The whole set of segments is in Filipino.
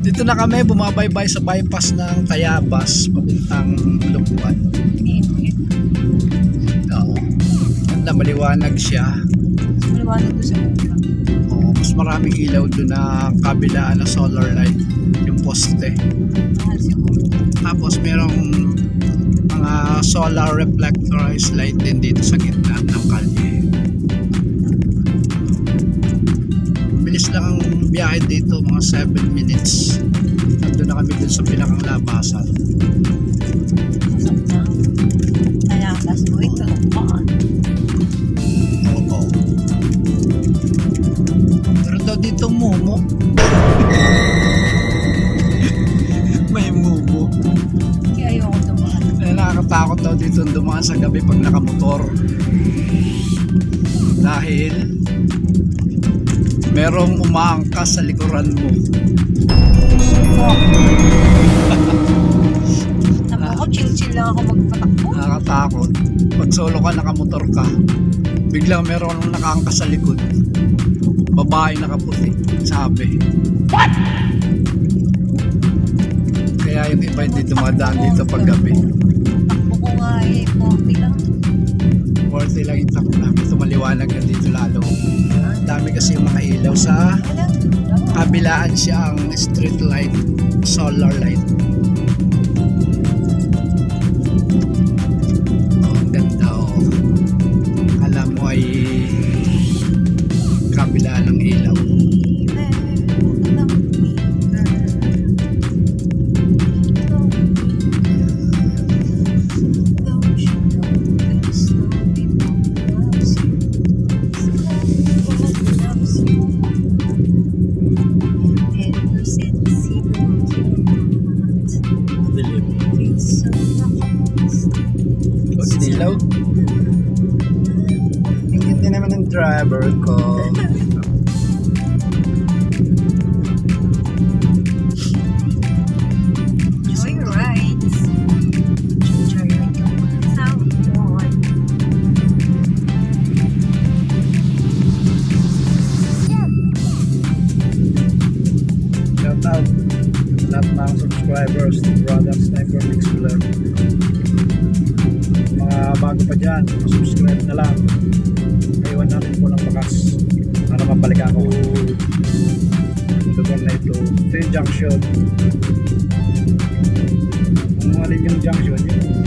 Dito na kami bumabaybay sa bypass ng Tayabas papuntang Lukban. Oo. Ganda, maliwanag siya. Maliwanag doon sa. Oo, mas maraming ilaw doon na kabilaan na solar light yung poste. Tapos merong mga solar reflectorized light din dito sa gitna ng kalye. Biyahe dito, mga 7 minutes. Nandun na kami dun sa pinakang labasan. Bas mo ito. Oo. Meron daw dito mumo. May mumo. Kaya ayoko dumaan. Eh, nakakatakot daw dito dumaan sa gabi pag nakamotor. Dahil merong umaangkas sa likuran mo. Sabi ko, chill-chill lang ako magpatakbo. Nakakatakot. Pag solo ka, nakamotor ka, biglang meron nakaangkas sa likod. Babae nakaputi. Sabi. What? Kaya yung iba hindi dumadaan dito pag gabi. Takbo ko nga eh, 40 lang. 40 lang yung takbo namin. Ito maliwanag na dito lalo. Ang dami kasi yung mga ilaw sa kabilaan siya ang street light, solar light. Dilim. Oh, ilaw. Ang ganda naman ng driver ko. lahat ng subscribers ng Brother Sniper Vlog. Mga bago pa dyan, subscribe na lang. Kaiwan natin po ng bakas para mabalik ako. Lugar na ito. Ito yung junction. Kung alin yung junction, yung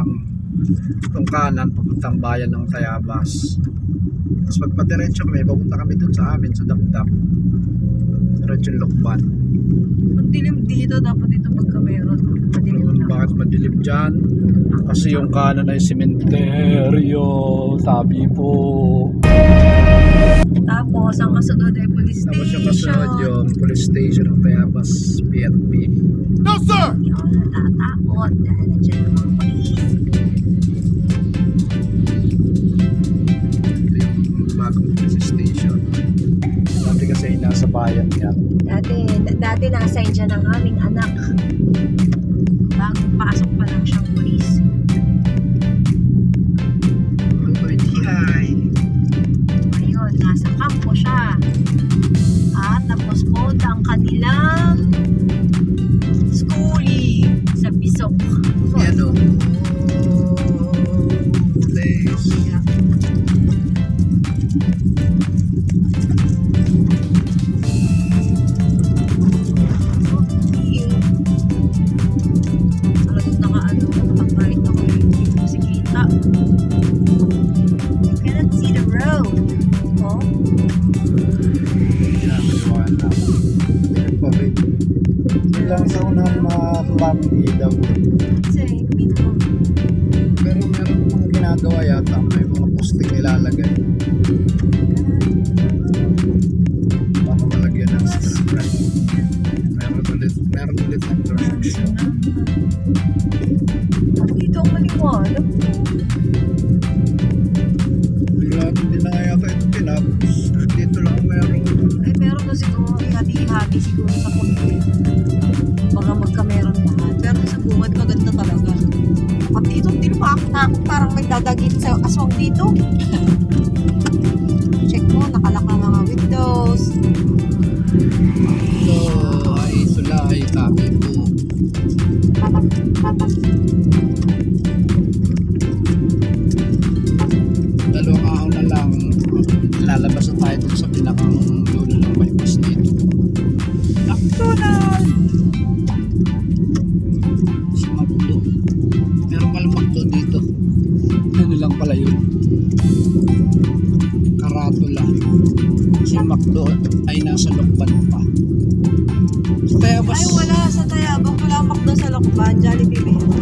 Kalumpang. Itong kanan, papuntang bayan ng Tayabas. Tapos pagpadiretso kami, papunta kami dun sa amin, sa Dapdap. Diretso Lokban. Ang dilim dito, dapat dito pagka meron. Madilim Yun, na. bakit madilim dyan? Kasi yung kanan ay sementeryo, sabi po. Tapos, ang kasunod ay police Tapos station. yung kasunod yung police station ng Tayabas, PNP. No, sir! Ako natatakot dahil nandiyan ang mga police. Bayan yan. Dati, dati nasa dyan ang aming anak. Bagong pasok pa lang siyang police. Hi! Ayun, nasa kampo siya. At nagpospond ang kanilang maraming ilaw. kasi dito. Pero meron mga ginagawa yata. May mga posting nilalagay. Baka malagyan ng strap. Meron ulit, meron ulit ng intersection. Dito ang maliwanag. Din na yata ito hanap. Dito lang meron. Ay, meron na siguro ihati-hati siguro sa pundi. Baka sa bungad maganda talaga. At dito, hindi ako nakakot. Parang may dadagit sa aswang dito. nasa Lokban pa. Kaya bas... Ay, wala sa Tayabang. Wala makdo sa Lokban. Jollibee ba yun?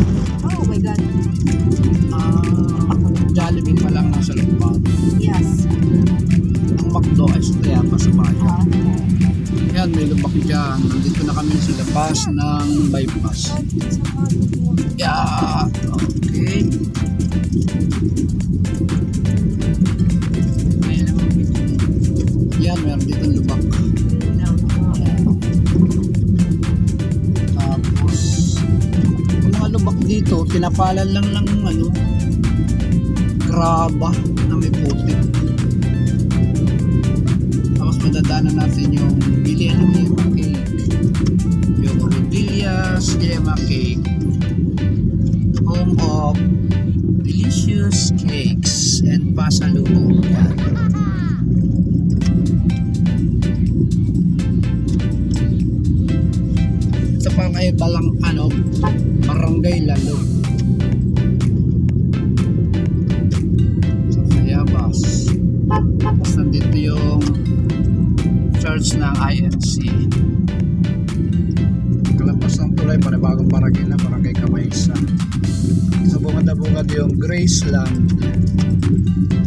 Oh my God. Ah, Jollibee pa lang nasa Lokban. Yes. Ang McDo ay sa Tayapa sa bayan. Ah. Yan, may lubak dyan. Nandito na kami sa labas ng bypass. Yeah, okay. Yan, meron dito lubak. Dito, tinapalan lang ng ano, graba na may putik. Tapos madadaanan natin yung bilihan ng Gemma Cake. Yung Rodillas Gemma Cake. Home of delicious cakes and pasalubong. Yan. Kayo balang ano, barangay lalo. Sa Tayabas. Tapos nandito yung church ng INC. Kalabas ng tulay, panibagong barangay na barangay Kamaysa. Sa bungad-bungad yung Graceland.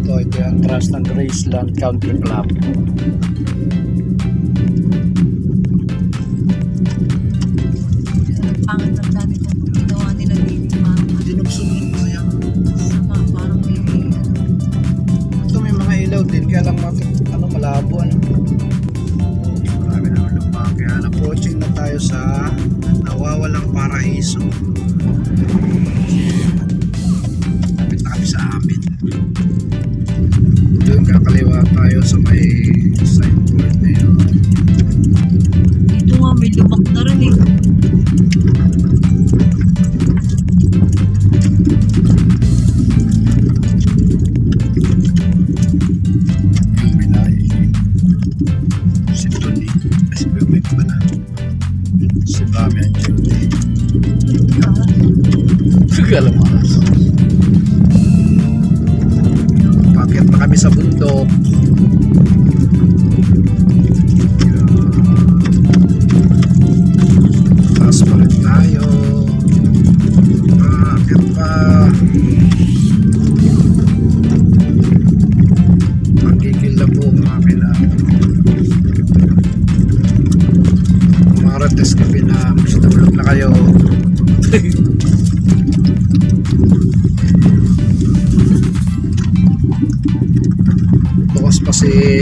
Ito, ito yung trust ng Graceland Country Club. Paraiso. Lapit na kami sa amin. Doon kakaliwa tayo sa may bundok. Taas pa rin tayo. Pakit pa.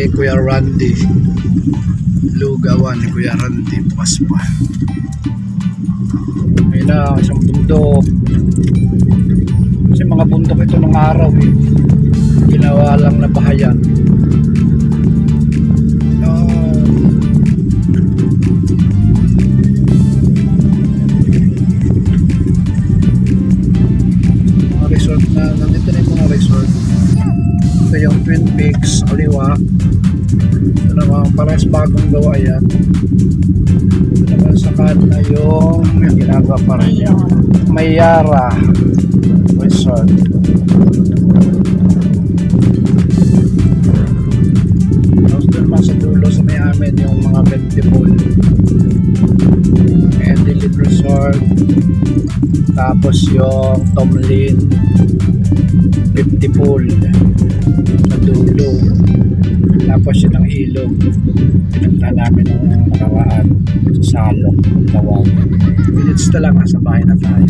Kuya Randy. Lugawan Kuya Randy. Bukas pa. Ayun na, isang bundok. Kasi mga bundok ito ng araw eh. Ginawa lang na bahayan. Peaks, Aliwa. Ito naman, parehas bagong gawa yan. Ito naman sa na yung, yung ginagawa pa rin yan. Mayara Resort. Tapos doon naman sa dulo sa may amin yung mga vegetable. And Elite Resort. Tapos yung Tomlin 50 pole na dulo. Tapos yun ang ilog pinagta namin ng nakaraan sa salok tawag. Minutes na lang nasa bahay na tayo.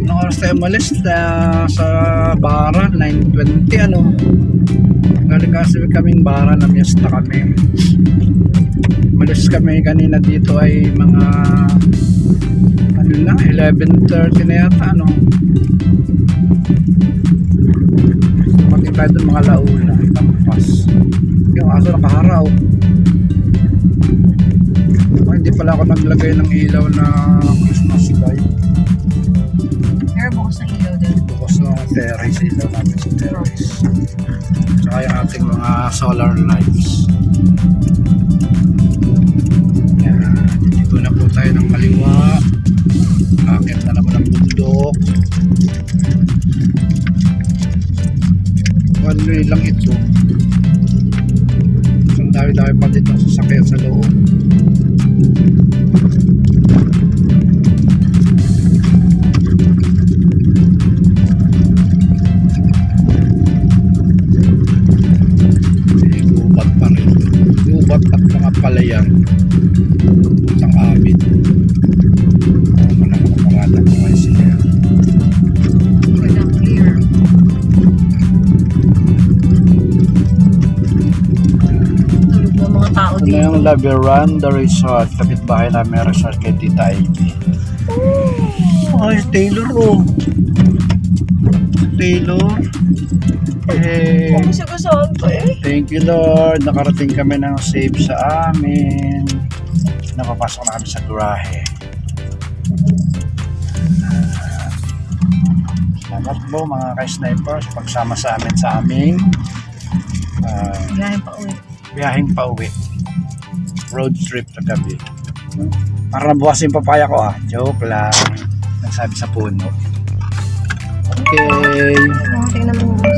Nung oras tayo malis na sa bara, 9.20 ano, Galing kasi kaming Bara, na-miesta kami. Umalis kami kanina dito ay mga ano na, 11.30 na yata ano. Pati tayo doon mga laula, tampas. Yung aso nakaharaw. Oh, hindi pala ako naglagay ng ilaw na Christmas light. Pero bukas na ilaw terrace, ilaw namin sa terrace. Tsaka yung ating mga solar lights. Yan. Dito na po tayo ng kaliwa. Akit na naman ang bundok. One way lang ito. Ang dami-dami pa dito ang sasakyan sa loob. Palayan. Puntang amin. Ako na. Tulog ng tao Ito na yung La Veranda Resort. Kapit-bahay namin resort kay Tita Ivy. Oh, Taylor oh. Taylor. Eh, Kung gusto ko eh. Thank you Lord. Nakarating kami ng safe sa amin. Napapasok na kami sa garahe. Salamat po mga ka-snipers pagsama sa amin sa aming ah, Galing pa uwi. biyaheng pauwi. Road trip na gabi. Para nabukas yung papaya ko ah. Joke lang. Nagsabi sa puno. Okay. Tingnan mo.